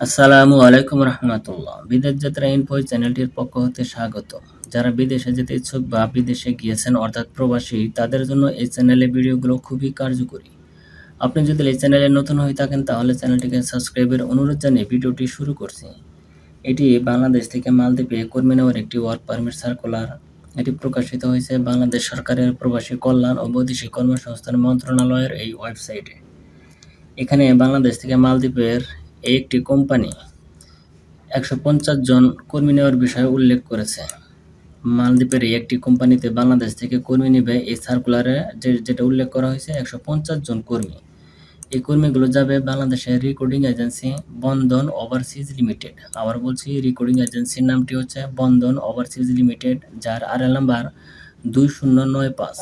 আসসালামু আলাইকুম রহমতুল্লাহ। বিদেশ যাত্রা ইনফো চ্যানেলটির পক্ষ হতে স্বাগত। যারা বিদেশে যেতে ইচ্ছুক বা বিদেশে গিয়েছেন, অর্থাৎ প্রবাসী, তাদের জন্য এই চ্যানেলের ভিডিওগুলো খুবই কার্যকরী। আপনি যদি এই চ্যানেলে নতুন হয়ে থাকেন, তাহলে চ্যানেলটিকে সাবস্ক্রাইবের অনুরোধ জানিয়ে ভিডিওটি শুরু করছি। এটি বাংলাদেশ থেকে মালদ্বীপে কর্মী নেওয়ার একটি ওয়ার্ক পারমিট সার্কুলার এটি প্রকাশিত হয়েছে বাংলাদেশ সরকারের প্রবাসী কল্যাণ ও বৈদেশিক কর্মসংস্থান মন্ত্রণালয়ের এই ওয়েবসাইটে এখানে বাংলাদেশ থেকে মালদ্বীপের একটি কোম্পানি একশো পঞ্চাশ জন কর্মী নেওয়ার বিষয়ে উল্লেখ করেছে। মালদ্বীপের এই একটি কোম্পানিতে বাংলাদেশ থেকে কর্মী নেবে এই সার্কুলারে যে, যেটা উল্লেখ করা হয়েছে, একশো পঞ্চাশ জন কর্মী। এই কর্মীগুলো যাবে বাংলাদেশের recording agency Bandhan overseas limited. আবার বলছি রেকর্ডিং এজেন্সির নামটি হচ্ছে বন্ধন ওভারসিজ লিমিটেড, যার আর এল নাম্বার দুই শূন্য নয় পাঁচ।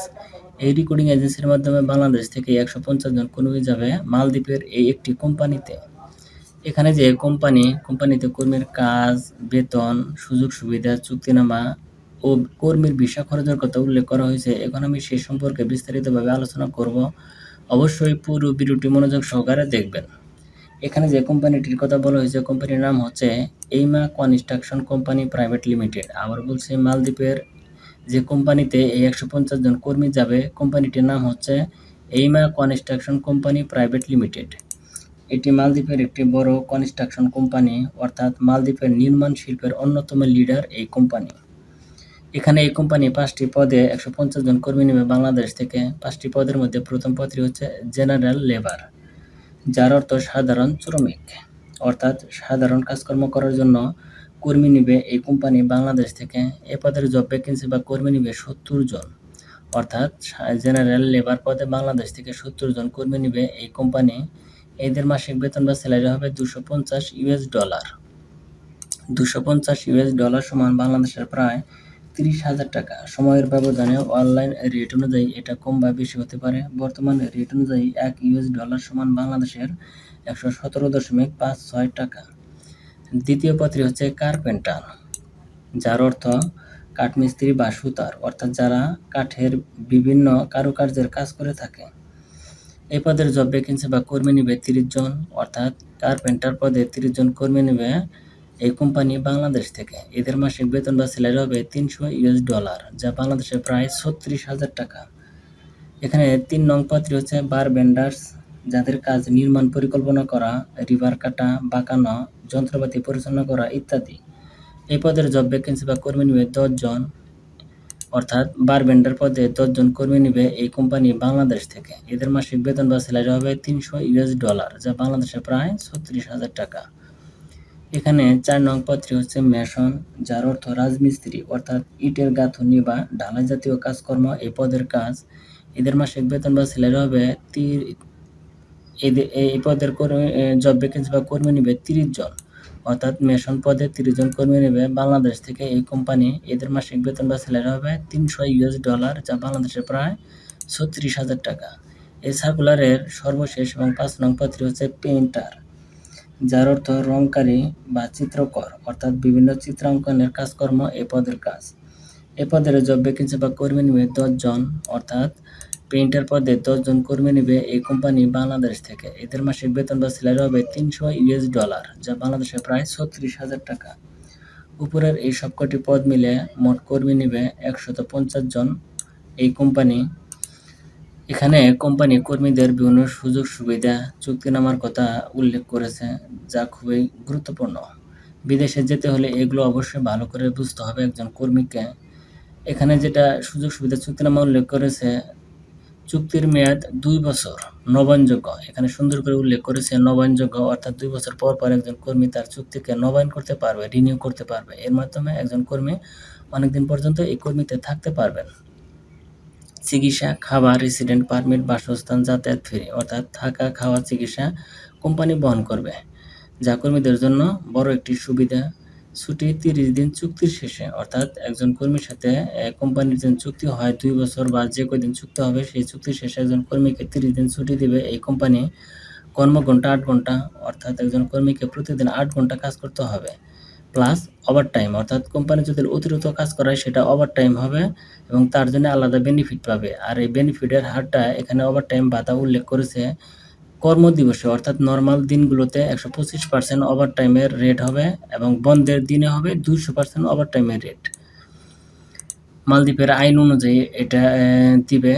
এই রেকর্ডিং এজেন্সির মাধ্যমে বাংলাদেশ থেকে একশো পঞ্চাশ জন কর্মী যাবে মালদ্বীপের এই একটি কোম্পানিতে। এখানে যে কোম্পানি, কোম্পানিতে কর্মীর কাজ, বেতন, সুযোগ সুবিধা, চুক্তিনামা ও কর্মীর ভিসা খরচের কথা উল্লেখ করা হয়েছে। এখন আমি সে সম্পর্কে বিস্তারিতভাবে আলোচনা করব। অবশ্যই পুরো ভিডিওটি মনোযোগ সহকারে দেখবেন। এখানে যে কোম্পানিটির কথা বলা হয়েছে, কোম্পানির নাম হচ্ছে এইমা কনস্ট্রাকশন কোম্পানি প্রাইভেট লিমিটেড। আবার বলছে মালদ্বীপের যে কোম্পানিতে এই একশো পঞ্চাশ জন কর্মী যাবে, কোম্পানিটির নাম হচ্ছে এইমা কনস্ট্রাকশন কোম্পানি প্রাইভেট লিমিটেড। এটি মালদ্বীপের একটি বড় কনস্ট্রাকশন কোম্পানি অর্থাৎ মালদ্বীপের নির্মাণ শিল্পের অন্যতম লিডার এই কোম্পানি এখানে এই কোম্পানি পাঁচটি পদে একশো পঞ্চাশ জন কর্মী নেবে বাংলাদেশ থেকে পাঁচটি পদের মধ্যে প্রথম পদটি হচ্ছে জেনারেল লেবার যার অর্থ সাধারণ শ্রমিক। অর্থাৎ সাধারণ কাজকর্ম করার জন্য কর্মী নিবে এই কোম্পানি বাংলাদেশ থেকে। এ পদের জব ভ্যাকেন্সি বা কর্মী নিবে সত্তর জন। অর্থাৎ জেনারেল লেবার পদে বাংলাদেশ থেকে সত্তর জন কর্মী নিবে এই কোম্পানি এদের মাসিক বেতন বা স্যালারি হবে দুশো পঞ্চাশ ইউএস ডলার। দুশো পঞ্চাশ ইউএস ডলার সমান বাংলাদেশের প্রায় তিরিশ হাজার টাকা। সময়ের ব্যবধানে অনলাইন রেট অনুযায়ী এটা কম বা বেশি হতে পারে। বর্তমান রেট অনুযায়ী এক ইউএস ডলার সমান বাংলাদেশের একশো সতেরো দশমিক পাঁচ ছয় টাকা। দ্বিতীয় পত্রী হচ্ছে কার্পেন্টার, যার অর্থ কাঠমিস্ত্রি বা সুতার, অর্থাৎ যারা কাঠের বিভিন্ন কারুকার্যের কাজ করে থাকে। এই পদের জব ভ্যাকেন্সি বা কর্মী নিবে তিরিশ জন, অর্থাৎ কার্পেন্টার পদে তিরিশ জন কর্মী নিবে এই কোম্পানি বাংলাদেশ থেকে। এদের মাসিক বেতন বা স্যালারি হবে তিনশো ইউএস ডলার যা বাংলাদেশে প্রায় ছত্রিশ হাজার টাকা। এখানে তিন নং পদটি হচ্ছে বার বেন্ডার্স যাদের কাজ নির্মাণ পরিকল্পনা করা রিভার কাটা, বাঁকানো, যন্ত্রপাতি পরিচালনা করা ইত্যাদি। এই পদের জব ভ্যাকেন্সি বা কর্মী নিবে জন অর্থাৎ বার বেন্ডার পদে জন কর্মী নিবে এই কোম্পানি বাংলাদেশ থেকে। এদের মাসিক বেতন বা স্যালারি হবে তিনশো ইউএস ডলার, যা বাংলাদেশে প্রায় ছত্রিশ হাজার টাকা। এখানে চার নং পদটি হচ্ছে মেশন, যার অর্থ রাজমিস্ত্রি, অর্থাৎ ইটের গাঁথনি বা ঢালাই জাতীয় কাজকর্ম, এই পদের কাজ। এদের মাসিক বেতন বা স্যালারি হবে তীর এই পদের কর্মী জব ভ্যাকেন্সি বা কর্মী নিবে তিরিশ জন। অর্থাৎ মেশন পদে তিরিশ জন কর্মী নেবে, বাংলাদেশ থেকে এই কোম্পানি এদের মাসিক বেতন বা স্যালারি হবে তিনশো ইউএস ডলার, যা বাংলাদেশে প্রায় ছত্রিশ হাজার টাকা। এই সার্কুলারের সর্বশেষ এবং পাঁচ নং পদটি হচ্ছে পেইন্টার যার অর্থ রংকারী বা চিত্রকর, অর্থাৎ বিভিন্ন চিত্রাঙ্কনের কাজকর্ম এ পদের কাজ। এ পদের জব ভ্যাকেন্সি বা কর্মী নেবে জন অর্থাৎ পেইন্টার পদে জন কর্মী নেবে এই কোম্পানি বাংলাদেশ থেকে। এদের মাসিক বেতন বা স্যালারি হবে তিনশো ইউএস ডলার, যা বাংলাদেশে প্রায় ছত্রিশ হাজার টাকা। উপরের এই সবকটি পদ মিলে মোট কর্মী নেবে একশত পঞ্চাশ জন। এই কোম্পানি, এখানে কোম্পানি কর্মীদের বিভিন্ন সুযোগ সুবিধা চুক্তিনামার কথা উল্লেখ করেছে, যা খুবই গুরুত্বপূর্ণ। বিদেশে যেতে হলে এগুলো অবশ্যই ভালো করে বুঝতে হবে একজন কর্মীকে। এখানে যেটা সুযোগ সুবিধা চুক্তিনামা উল্লেখ করেছে চুক্তির মেয়াদ দুই বছর। নবায়নযোগ্য। এখানে সুন্দর করে উল্লেখ করেছে, নবায়নযোগ্য অর্থাৎ দুই বছর পর পর একজন কর্মী তার চুক্তিকে নবায়ন করতে পারবে রিনিউ করতে পারবে। এর মাধ্যমে একজন কর্মী অনেকদিন পর্যন্ত এই কর্মীতে থাকতে পারবেন। চিকিৎসা, খাবার রেসিডেন্ট পারমিট বাসস্থান, যাতায়াত ফ্রি অর্থাৎ থাকা, খাওয়া, চিকিৎসা কোম্পানি বহন করবে। যা কর্মীদের জন্য বড় একটি সুবিধা ছুটি তিরিশ দিন চুক্তির শেষে, অর্থাৎ একজন কর্মীর সাথে কোম্পানির যে চুক্তি হয় দুই বছর বা যে কদিন চুক্তি হবে সেই চুক্তির শেষে একজন কর্মীকে তিরিশ দিন ছুটি দিবে। এই কোম্পানি কর্মঘণ্টা আট ঘণ্টা অর্থাৎ একজন কর্মীকে প্রতিদিন আট ঘণ্টা কাজ করতে হবে, প্লাস ওভার টাইম অর্থাৎ কোম্পানি যদি অতিরিক্ত কাজ করায় সেটা ওভার টাইম হবে এবং তার জন্য আলাদা বেনিফিট পাবে। আর এই বেনিফিটের হারটা এখানে ওভার টাইম বাধা উল্লেখ করেছে কর্মদিবসে, অর্থাৎ নর্মাল দিনগুলোতে একশো পঁচিশ পার্সেন্ট ওভার টাইমের রেট হবে এবং বন্ধের দিনে হবে দুইশো পার্সেন্ট ওভার টাইমের রেট মালদ্বীপের আইন অনুযায়ী এটা দিবে।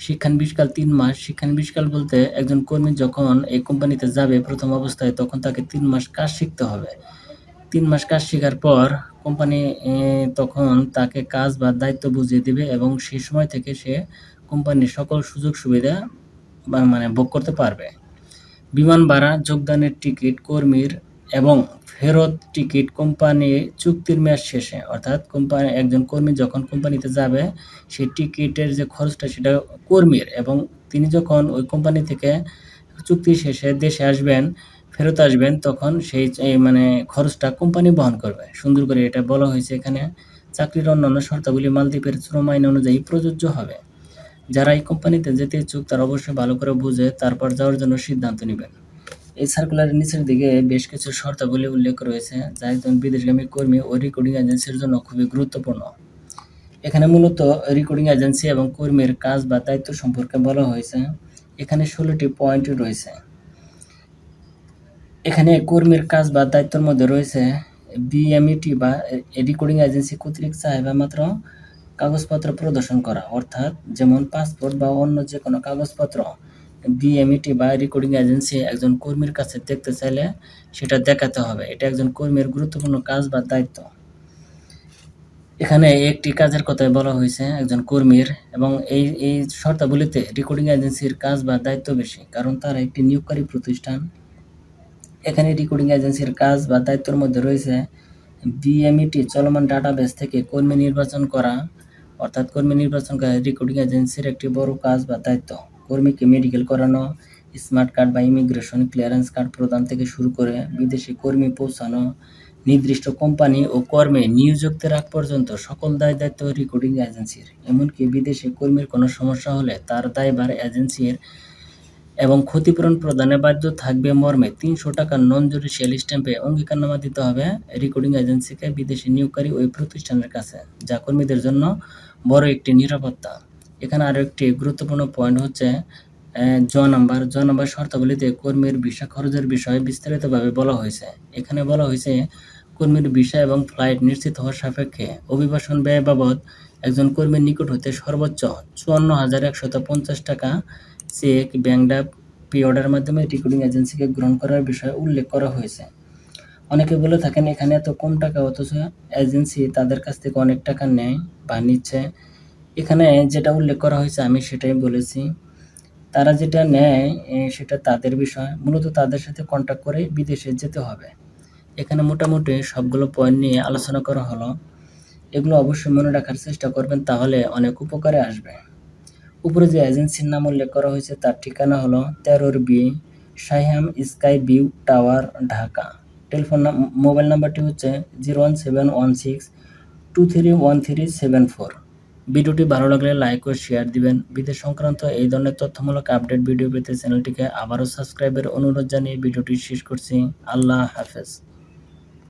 শিক্ষানবিশকাল তিন মাস। শিক্ষানবিশকাল বলতে একজন কর্মী যখন এই কোম্পানিতে যাবে প্রথম অবস্থায়, তখন তাকে তিন মাস কাজ শিখতে হবে। তিন মাস কাজ শেখার পর কোম্পানি তখন তাকে কাজ বা দায়িত্ব বুঝিয়ে দিবে এবং সেই সময় থেকে সে কোম্পানির সকল সুযোগ সুবিধা মানে ভোগ করতে পারবে। বিমান ভাড়া, যোগদানের টিকিট, কর্মীর এবং ফেরত টিকিট কোম্পানি চুক্তির মেয়াদ শেষে, অর্থাৎ কোম্পানি, একজন কর্মী যখন কোম্পানিতে যাবে, সেই টিকিটের যে খরচটা সেটা কর্মীর এবং তিনি যখন ওই কোম্পানি থেকে চুক্তি শেষে দেশে আসবেন, ফেরত আসবেন, তখন সেই মানে খরচটা কোম্পানি বহন করবে। সুন্দর করে এটা বলা হয়েছে এখানে। চাকরির অন্যান্য শর্তাবলী মালদ্বীপের শ্রম আইন অনুযায়ী প্রযোজ্য হবে। যারা এই কোম্পানিতে যেতে ইচ্ছুক, তারা অবশ্যই ভালো করে বুঝে তারপর যাওয়ার জন্য সিদ্ধান্ত নেবেন। এই সার্কুলারের নিচের দিকে বেশ কিছু শর্তাবলী উল্লেখ রয়েছে, যা একজন বিদেশগামী কর্মী ও রেকর্ডিং এজেন্সির জন্য খুবই গুরুত্বপূর্ণ। এখানে মূলত রেকর্ডিং এজেন্সি এবং কর্মীর কাজ বা দায়িত্ব সম্পর্কে বলা হয়েছে। এখানে ষোলোটি পয়েন্ট রয়েছে। এখানে কর্মীর কাজ বা দায়িত্বের মধ্যে রয়েছে বিএমইটি বা রেকর্ডিং এজেন্সি কর্তৃক চাহিদা মাত্র কাগজপত্র প্রদর্শন করা, অর্থাৎ যেমন পাসপোর্ট বা অন্য যে কোনো কাগজপত্র বিএমইটি বা রেকর্ডিং এজেন্সি একজন কর্মীর কাছে দেখতে চাইলে সেটা দেখাতে হবে। এটা একজন কর্মীর গুরুত্বপূর্ণ কাজ বা দায়িত্ব। এখানে একটি কাজের কথাই বলা হয়েছে, একজন কর্মীর, এবং এই এই শর্তাবলীতে রেকর্ডিং এজেন্সির কাজ বা দায়িত্ব বেশি, কারণ তারা একটি নিয়োগকারী প্রতিষ্ঠান। এখানে রেকর্ডিং এজেন্সির কাজ বা দায়িত্বের মধ্যে রয়েছে বিএমইটি চলমান ডাটাবেস থেকে কর্মী নির্বাচন করা অর্থাৎ কর্মী নির্বাচন করা রেকর্ডিং এজেন্সির একটি বড় কাজ বা দায়িত্ব। কর্মীকে মেডিকেল করানো স্মার্ট কার্ড বা ইমিগ্রেশন ক্লিয়ারেন্স কার্ড প্রদান থেকে শুরু করে বিদেশি কর্মী পৌঁছানো, নির্দিষ্ট কোম্পানি ও কর্মে নিয়োযুক্তের আগ পর্যন্ত সকল দায় দায়িত্ব রেকর্ডিং এজেন্সির এমনকি বিদেশি কর্মীর কোনো সমস্যা হলে তার দায়ভার এজেন্সির এবং ক্ষতিপূরণ প্রদানে বাধ্য থাকবে মর্মে তিনশো টাকার নন জুডিশিয়াল স্ট্যাম্পে অঙ্গীকারনামা দিতে হবে রেকর্ডিং এজেন্সিকে বিদেশি নিয়োগকারী ওই প্রতিষ্ঠানের কাছে, যা কর্মীদের জন্য বড় একটি নিরাপত্তা। এখানে আরও একটি গুরুত্বপূর্ণ পয়েন্ট হচ্ছে জ নাম্বার। জ নাম্বার শর্তাবলীতে কর্মীর ভিসা খরচের বিষয়ে বিস্তারিতভাবে বলা হয়েছে। এখানে বলা হয়েছে, কর্মীর ভিসা এবং ফ্লাইট নিশ্চিত হওয়ার সাপেক্ষে অভিবাসন ব্যয় বাবদ একজন কর্মীর নিকট হতে সর্বোচ্চ চুয়ান্ন হাজার একশত পঞ্চাশ টাকা চেক, ব্যাংক পে অর্ডারের মাধ্যমে রেকর্ডিং এজেন্সিকে গ্রহণ করার বিষয়ে উল্লেখ করা হয়েছে। অনেকে বলে থাকেন, এখানে এত কম টাকা, অথচ এজেন্সি তাদের কাছ থেকে অনেক টাকা নেয় বা নিচ্ছে। এখানে যেটা উল্লেখ করা হয়েছে, আমি সেটাই বলেছি। তারা যেটা নেয় সেটা তাদের বিষয়। মূলত তাদের সাথে কন্ট্যাক্ট করে বিদেশে যেতে হবে। এখানে মোটামুটি সবগুলো পয়েন্ট নিয়ে আলোচনা করা হলো। এগুলো অবশ্যই মনে রাখার চেষ্টা করবেন, তাহলে অনেক উপকারে আসবে। উপরে যে এজেন্সির নাম উল্লেখ করা হয়েছে, তার ঠিকানা হলো তেরোর B Shaiham sky view tower, Dhaka. Telephone mobile নাম্বারটি হচ্ছে zero one seven one six two three one three seven four. ভিডিওটি ভালো লাগলে লাইক ও শেয়ার দিবেন। বিদেশ সংক্রান্ত এই ধরনের তথ্যমূলক আপডেট ভিডিও পেতে চ্যানেলটিকে আবারও সাবস্ক্রাইবের অনুরোধ জানিয়ে ভিডিওটি শেষ করছি। আল্লাহ হাফেজ।